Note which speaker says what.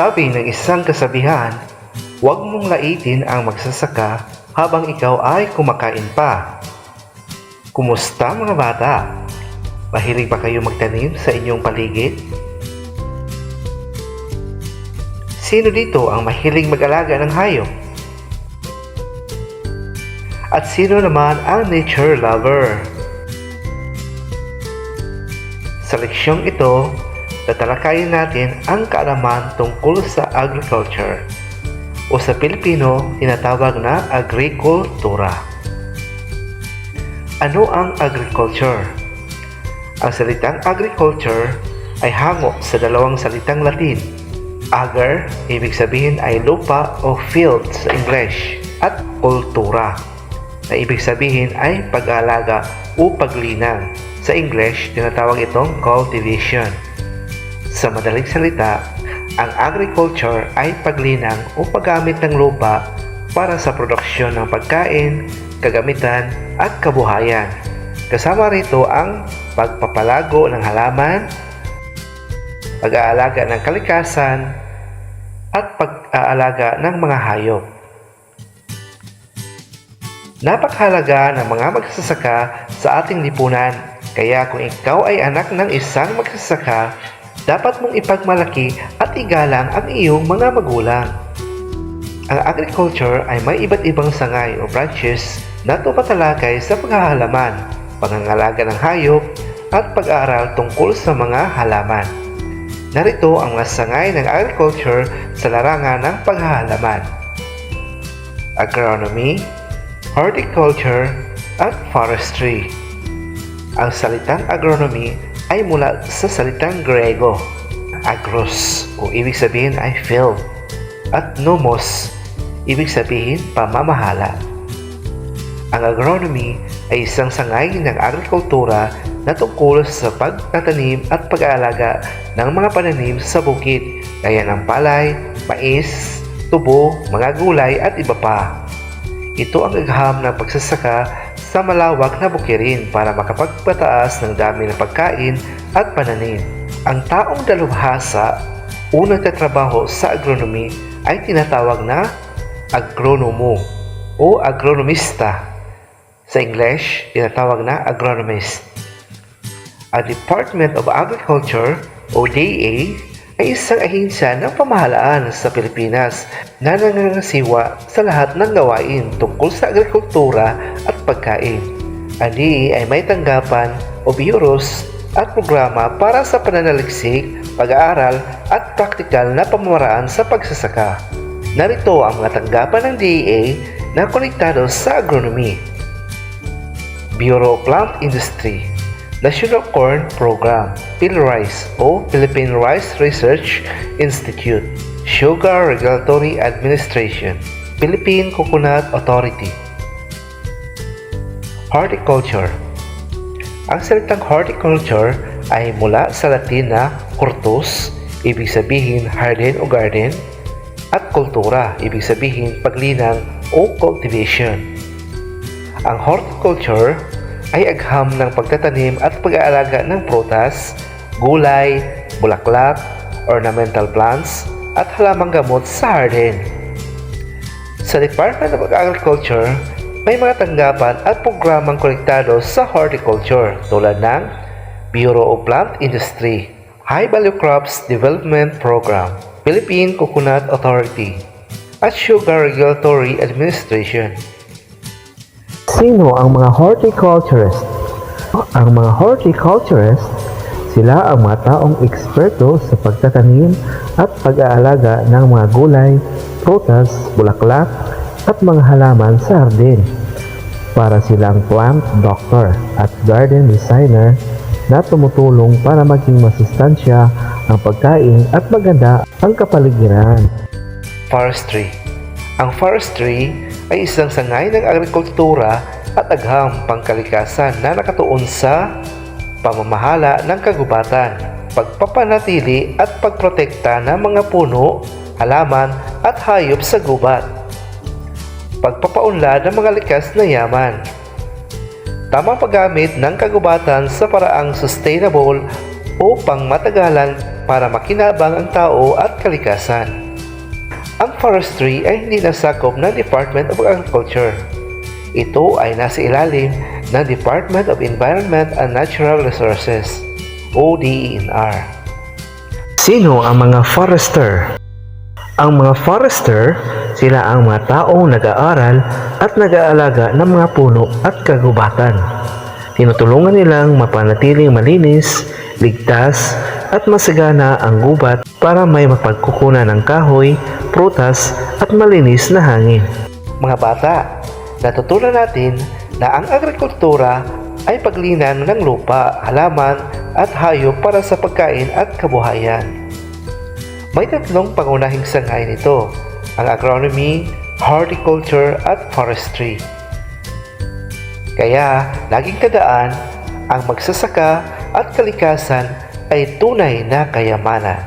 Speaker 1: Sabi ng isang kasabihan, huwag mong laitin ang magsasaka habang ikaw ay kumakain pa. Kumusta mga bata? Mahilig ba kayo magtanim sa inyong paligid? Sino dito ang mahilig mag-alaga ng hayop? At sino naman ang nature lover? Sa leksyong ito, tatalakayin natin ang kaalaman tungkol sa agriculture o sa Pilipino tinatawag na agrikultura. Ano ang agriculture? Ang salitang agriculture ay hango sa dalawang salitang Latin. Agar, ibig sabihin ay lupa o field sa English at kultura na ibig sabihin ay pag-aalaga o paglinang. Sa English, tinatawag itong cultivation. Sa madaling salita, ang agriculture ay paglinang o paggamit ng lupa para sa produksyon ng pagkain, kagamitan at kabuhayan. Kasama rito ang pagpapalago ng halaman, pag-aalaga ng kalikasan, at pag-aalaga ng mga hayop. Napakahalaga ng mga magsasaka sa ating lipunan. Kaya kung ikaw ay anak ng isang magsasaka, dapat mong ipagmalaki at igalang ang iyong mga magulang. Ang agriculture ay may iba't ibang sangay o branches na tumatalakay sa paghahalaman, pangangalaga ng hayop, at pag-aaral tungkol sa mga halaman. Narito ang mga sangay ng agriculture sa larangan ng paghahalaman. Agronomy, horticulture, at forestry. Ang salitang agronomy ay mula sa salitang Grego, agros o ibig sabihin ay field, at nomos, ibig sabihin pamamahala. Ang agronomy ay isang sangay ng agrikultura na tungkol sa pagtatanim at pag-aalaga ng mga pananim sa bukid gaya ng palay, mais, tubo, mga gulay at iba pa. Ito ang agham ng pagsasaka sa malawak na bukirin para makapagpataas ng dami ng pagkain at pananim. Ang taong dalubhasa o nagtatrabaho sa agronomy ay tinatawag na agronomo o agronomista. Sa English, tinatawag na agronomist. Ang Department of Agriculture o DA ay isang ahensya ng pamahalaan sa Pilipinas na nangangasiwa sa lahat ng gawain tungkol sa agrikultura at pagkain. Ang ay may tanggapan o bureaus at programa para sa pananaliksik, pag-aaral at praktikal na pamamaraan sa pagsasaka. Narito ang mga tanggapan ng DA na konektado sa agronomy. Bureau of Plant Industry National Corn Program, PhilRice o Philippine Rice Research Institute, Sugar Regulatory Administration, Philippine Coconut Authority. Horticulture Ang salitang horticulture ay mula sa Latin na hortus, ibig sabihin harden o garden, at kultura, ibig sabihin paglinang o cultivation. Ang horticulture ay agham ng pagtatanim at pag-aalaga ng prutas, gulay, bulaklak, ornamental plants, at halamang gamot sa harden. Sa Department of Agriculture, may mga tanggapan at programang konektado sa horticulture tulad ng Bureau of Plant Industry, High Value Crops Development Program, Philippine Coconut Authority, at Sugar Regulatory Administration. Sino ang mga horticulturist? Ang mga horticulturist, sila ang mga taong eksperto sa pagtatanim at pag-aalaga ng mga gulay, prutas, bulaklak, at mga halaman sa hardin. Para silang plant doctor at garden designer na tumutulong para maging masustansya ang pagkain at maganda ang kapaligiran. Forestry Ang forestry ay isang sangay ng agrikultura at agham pangkalikasan na nakatuon sa pamamahala ng kagubatan, pagpapanatili at pagprotekta ng mga puno, halaman at hayop sa gubat. Pagpapaunlad ng mga likas na yaman. Tamang paggamit ng kagubatan sa paraang sustainable o pangmatagalan para makinabang ang tao at kalikasan. Ang forestry ay hindi nasakop ng Department of Agriculture. Ito ay nasa ilalim ng Department of Environment and Natural Resources o DENR. Sino ang mga forester? Ang mga forester, sila ang mga taong nag-aaral at nag-aalaga ng mga puno at kagubatan. Tinutulungan nilang mapanatiling malinis, ligtas, at masagana ang gubat para may mapagkukunan ng kahoy, prutas, at malinis na hangin. Mga bata, natutunan natin na ang agrikultura ay paglinan ng lupa, halaman, at hayop para sa pagkain at kabuhayan. May tatlong pangunahing sangay nito, ang agronomy, horticulture, at forestry. Kaya, laging tandaan, ang magsasaka at kalikasan ay tunay na kayamanan.